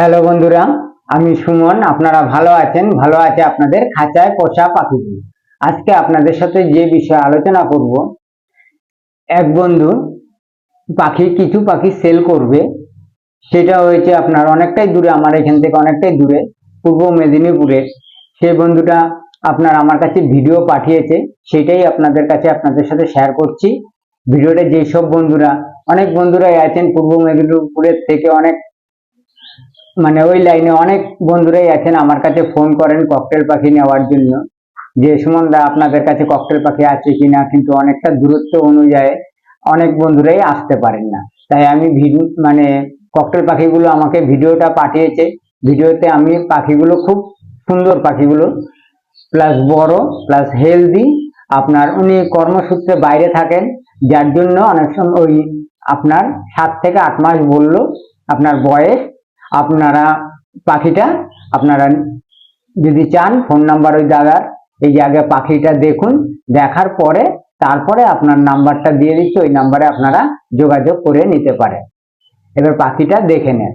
Hello বন্ধুরা, আমি সুমন। আপনারা ভালো আছেন? ভালো আছে আপনাদের খাঁচায় পোষা পাখিগুলো। আজকে আপনাদের সাথে যে বিষয়ে আলোচনা করব, এক বন্ধু পাখি, কিছু পাখি সেল করবে। সেটা হয়েছে আপনার অনেকটাই দূরে, আমার এখান থেকে অনেকটাই দূরে, পূর্ব মেদিনীপুরে। সেই বন্ধুটা আপনার আমার কাছে ভিডিও পাঠিয়েছে, সেটাই আপনাদের কাছে আপনাদের সাথে শেয়ার করছি। ভিডিওটা যেই সব বন্ধুরা, অনেক বন্ধুরাই আছেন পূর্ব মেদিনীপুরের থেকে, অনেক মানে ওই লাইনে অনেক বন্ধুরাই আছেন, আমার কাছে ফোন করেন ককটেল পাখি নেওয়ার জন্য। যে সুমন দা আপনাদের কাছে ককটেল পাখি আছে কিনা, কিন্তু অনেকটা দূরত্ব অনুযায়ী অনেক বন্ধুরাই আসতে পারেন না। তাই আমি ভিডিও মানে ককটেল পাখিগুলো আমাকে ভিডিওটা পাঠিয়েছে। ভিডিওতে আমি পাখিগুলো খুব সুন্দর পাখিগুলো প্লাস বড় প্লাস হেলদি আপনার উনি কর্মসূত্রে বাইরে থাকেন, যার জন্য অনেক সময় ওই আপনার সাত থেকে আট মাস বলল, আপনার বয়স আপনারা পাখিটা, আপনারা যদি চান ফোন নাম্বার ওই জায়গার, এই জায়গায় পাখিটা দেখুন, দেখার পরে তারপরে আপনার নাম্বারটা দিয়ে দিচ্ছি, ওই নাম্বারে আপনারা যোগাযোগ করে নিতে পারেন। এবার পাখিটা দেখে নেন।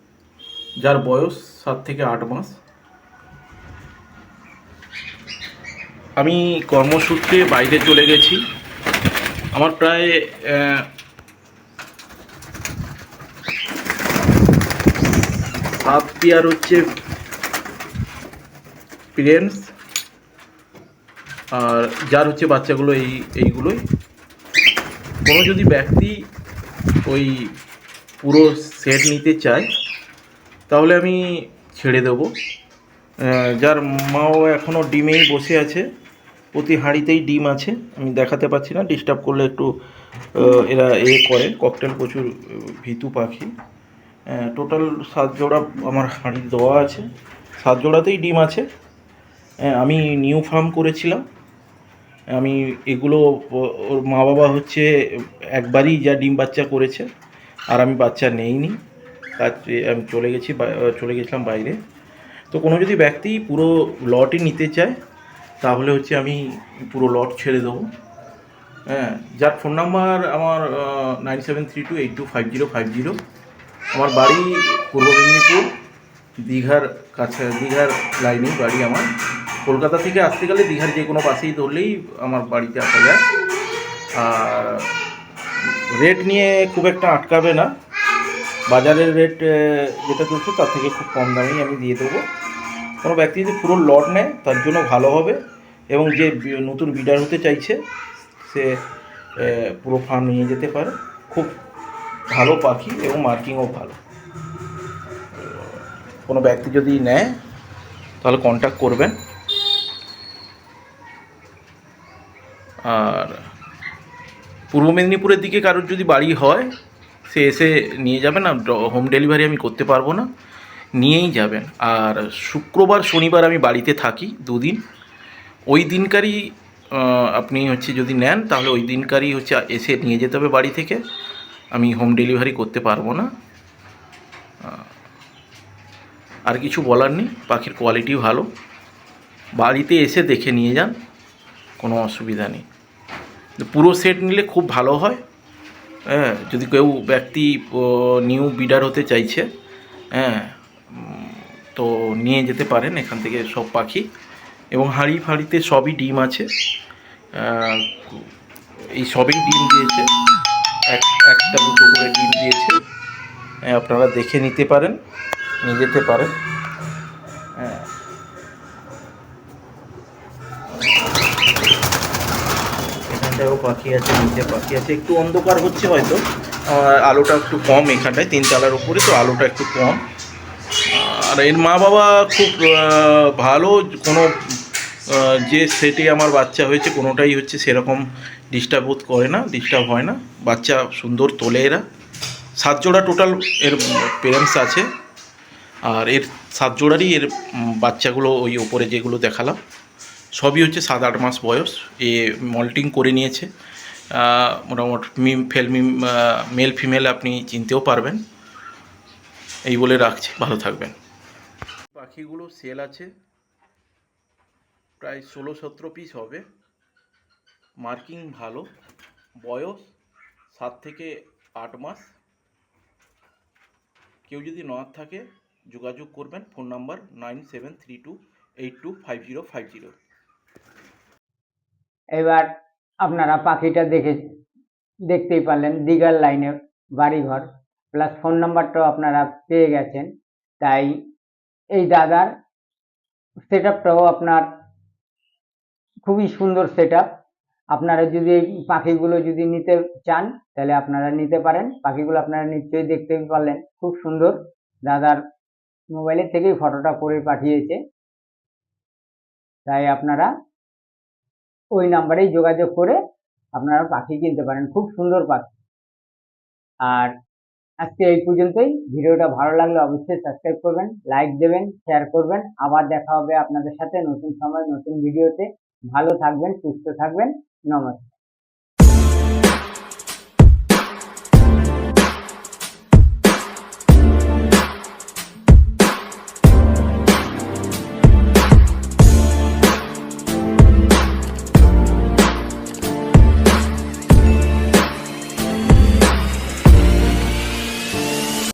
যার বয়স সাত থেকে আট মাস। আমি কর্মসূত্রে বাইরে চলে গেছি। আমার প্রায় সাত পেয়ার হচ্ছে পেরেন্টস আর যার হচ্ছে বাচ্চাগুলো এই, এইগুলোই। কোনো যদি ব্যক্তি ওই পুরো সেট নিতে চায় তাহলে আমি ছেড়ে দেবো। যার মাও এখনও ডিমেই বসে আছে। প্রতি হাঁড়িতেই ডিম আছে। আমি দেখাতে পাচ্ছি না। ডিস্টার্ব করলে একটু এরা এ করে। ককটেল প্রচুর ভিতু পাখি। টোটাল সাত জোড়া আমার হাঁড়ি দেওয়া আছে। সাত জোড়াতেই ডিম আছে। আমি নিউ ফার্ম করেছিলাম। আমি এগুলো ওর মা বাবা হচ্ছে একবারই যা ডিম বাচ্চা করেছে। আর আমি বাচ্চা নেইনি। কাজে আমি চলে গেছি চলে গেছিলাম বাইরে। তো কোনো যদি ব্যক্তি পুরো লটই নিতে চায়, তাহলে হচ্ছে আমি পুরো লট ছেড়ে দেবো। হ্যাঁ যার ফোন নাম্বার আমার nine seven three two eight two five zero five zero আমার বাড়ি পূর্ব মেদিনীপুর, দীঘার কাছে, দীঘার লাইনে বাড়ি আমার। কলকাতা থেকে আসতে গেলে দীঘার যে কোনো বাসেই ধরলেই আমার বাড়িতে আসা যায়। আর রেট নিয়ে খুব একটা আটকাবে না। বাজারের রেট যেটা চলছে তার থেকে খুব কম দামেই আমি দিয়ে দেবো। কোনো ব্যক্তি যদি পুরো লট নেয়, তার জন্য ভালো হবে এবং যে নতুন বিডার হতে চাইছে, সে পুরো ফার্ম নিয়ে যেতে পারে। খুব ভালো পাখি এবং মার্কিংও ভালো। কোনো ব্যক্তি যদি নেয়, তাহলে কন্ট্যাক্ট করবেন। আর পূর্ব মেদিনীপুরের দিকে কারোর যদি বাড়ি হয় সে এসে নিয়ে যাবেন আর হোম ডেলিভারি আমি করতে পারব না, নিয়েই যাবেন। আর শুক্রবার, শনিবার আমি বাড়িতে থাকি দুদিন। ওই দিনকারই আপনি হচ্ছে যদি নেন, তাহলে ওই দিনকারই হচ্ছে এসে নিয়ে যেতে হবে বাড়ি থেকে। আমি হোম ডেলিভারি করতে পারব না। আর কিছু বলার নেই, পাখির কোয়ালিটি ভালো। বাড়িতে এসে দেখে নিয়ে যান, কোনো অসুবিধা নেই। পুরো সেট নিলে খুব ভালো হয়। হ্যাঁ যদি কেউ ব্যক্তি নিউ বিডার হতে চাইছে হ্যাঁ তো নিয়ে যেতে পারেন এখান থেকে সব পাখি। এবং হাঁড়ি ফাঁড়িতে সবই ডিম আছে। এই সবই ডিম দিয়েছে। এক একটা দুটো করে ডিম দিয়েছে। হ্যাঁ, আপনারা দেখে নিতে পারেন নিয়ে যেতে পারেন। পাখি আছে, নিচে পাখি আছে, একটু অন্ধকার হচ্ছে হয়তো। আলোটা একটু কম এখানটায় তিনতলার উপরে, তো আলোটা একটু কম। আর এর মা বাবা খুব ভালো, কোনো যে সেটে আমার বাচ্চা হয়েছে, কোনোটাই হচ্ছে সেরকম ডিস্টার্ব বোধ করে না ডিস্টার্ব হয় না। বাচ্চা সুন্দর তোলে এরা। সাত জোড়া টোটাল এর পেরেন্টস আছে। আর এর সাত জোড়ারই এর বাচ্চাগুলো ওই ওপরে যেগুলো দেখালাম। সবই হচ্ছে সাত আট মাস বয়স। এ মল্টিং করে নিয়েছে। মোটামুটি মিম, ফেল মিম মেল ফিমেল আপনি চিনতেও পারবেন। এই বলে রাখছি। ভালো থাকবেন। পাখিগুলো সেল আছে। প্রায় ষোলো সতেরো পিস হবে। মার্কিং ভালো। বয়স সাত থেকে আট মাস। কেউ যদি নথ থাকে যোগাযোগ করবেন, phone number nine seven three two eight two five zero five zero. এবার আপনারা পাখিটা দেখে, দেখতেই পারলেন, দিঘার লাইনে বাড়িঘর প্লাস ফোন নাম্বারটাও আপনারা পেয়ে গেছেন। তাই এই দাদার সেট আপটাও আপনার খুবই সুন্দর সেট আপনারা যদি এই পাখিগুলো যদি নিতে চান, তাহলে আপনারা নিতে পারেন। পাখিগুলো আপনারা নিশ্চয়ই দেখতে পারলেন, খুব সুন্দর। দাদার মোবাইলের থেকেই ফটোটা করে পাঠিয়েছে। তাই আপনারা ওই নাম্বারেই যোগাযোগ করে আপনারা পাখি কিনতে পারেন। খুব সুন্দর পাখি। আর আজকে এই পর্যন্তই। ভিডিওটা ভালো লাগলে অবশ্যই সাবস্ক্রাইব করবেন লাইক দেবেন শেয়ার করবেন। আবার দেখা হবে আপনাদের সাথে নতুন সময়, নতুন ভিডিওতে ভালো থাকবেন, সুস্থ থাকবেন। নমস্কার।